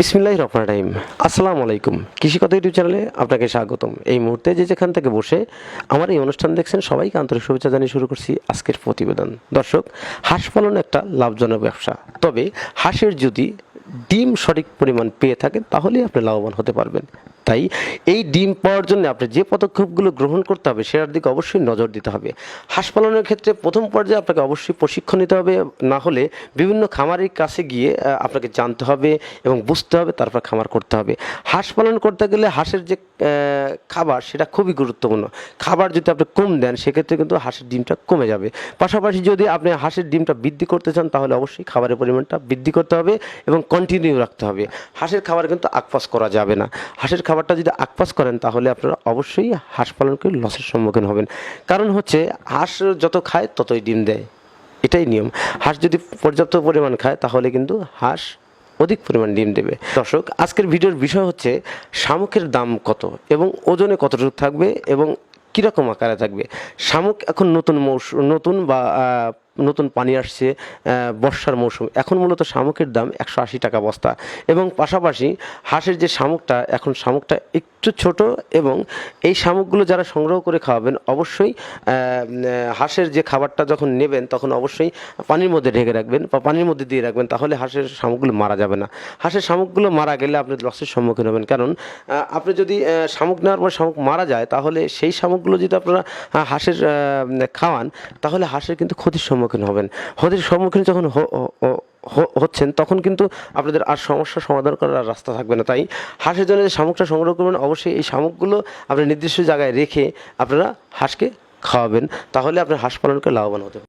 বিসমিল্লাহ রহমান রাহিম। আসসালামু আলাইকুম। কৃষি কথা ইউটিউব চ্যানেলে আপনাকে স্বাগতম। এই মুহূর্তে যে যেখান থেকে বসে আমার এই অনুষ্ঠান দেখছেন সবাইকে আন্তরিক শুভেচ্ছা জানিয়ে শুরু করছি আজকের প্রতিবেদন। দর্শক, হাঁস পালন একটা লাভজনক ব্যবসা। তবে হাঁসের যদি ডিম সঠিক পরিমাণ পেয়ে থাকেন, তাহলেই আপনি লাভবান হতে পারবেন। তাই এই ডিম পাওয়ার জন্য আপনি যে পদক্ষেপগুলো গ্রহণ করতে হবে, সেটার দিকে অবশ্যই নজর দিতে হবে। হাঁস পালনের ক্ষেত্রে প্রথম পর্যায়ে আপনাকে অবশ্যই প্রশিক্ষণ নিতে হবে, না হলে বিভিন্ন খামারের কাছে গিয়ে আপনাকে জানতে হবে এবং বুঝতে হবে, তারপর খামার করতে হবে। হাঁস পালন করতে গেলে হাঁসের যে খাবার, সেটা খুবই গুরুত্বপূর্ণ। খাবার যদি আপনি কম দেন, সেক্ষেত্রে কিন্তু হাঁসের ডিমটা কমে যাবে। পাশাপাশি যদি আপনি হাঁসের ডিমটা বৃদ্ধি করতে চান, তাহলে অবশ্যই খাবারের পরিমাণটা বৃদ্ধি করতে হবে এবং কন্টিনিউ রাখতে হবে। হাঁসের খাবার কিন্তু আকপাস করা যাবে না। হাঁসের খাবারটা যদি আকপাস করেন, তাহলে আপনারা অবশ্যই হাঁস পালন করে লসের সম্মুখীন হবেন। কারণ হচ্ছে, হাঁস যত খায়, ততই ডিম দেয়। এটাই নিয়ম। হাঁস যদি পর্যাপ্ত পরিমাণ খায়, তাহলে কিন্তু হাঁস অধিক পরিমাণ ডিম দেবে। দর্শক, আজকের ভিডিওর বিষয় হচ্ছে, শামুকের দাম কত এবং ওজনে কতটুকু থাকবে এবং কীরকম আকারে থাকবে? শামুক এখন নতুন মৌসুম নতুন বা নতুন পানি আসছে বর্ষার মৌসুম। এখন মূলত শামুকের দাম একশো আশি টাকা বস্তা। এবং পাশাপাশি হাঁসের যে শামুকটা, এখন শামুকটা একটু ছোট এবং এই শামুকগুলো যারা সংগ্রহ করে খাওয়াবেন, অবশ্যই হাঁসের যে খাবারটা যখন নেবেন, তখন অবশ্যই পানির মধ্যে ঢেকে রাখবেন বা পানির মধ্যে দিয়ে রাখবেন, তাহলে হাঁসের শামুকগুলো মারা যাবে না। হাঁসের শামুকগুলো মারা গেলে আপনি লসের সম্মুখীন হবেন। কারণ আপনি যদি শামুক নেওয়ার পর শামুক মারা যায়, তাহলে সেই শামুকগুলো যদি আপনারা হাঁসের খাওয়ান, তাহলে হাঁসের কিন্তু ক্ষতির সম্মুখীন হবেন। ক্ষতির সম্মুখীন যখন হচ্ছেন, তখন কিন্তু আপনাদের আর সমস্যা সমাধান করার রাস্তা থাকবে না। তাই হাঁসের জন্য যে শামুকটা সংগ্রহ করবেন, অবশ্যই এই শামুকগুলো আপনি নির্দিষ্ট জায়গায় রেখে আপনারা হাঁসকে খাওয়াবেন। তাহলে আপনার হাঁস পালনকে লাভবান হতে।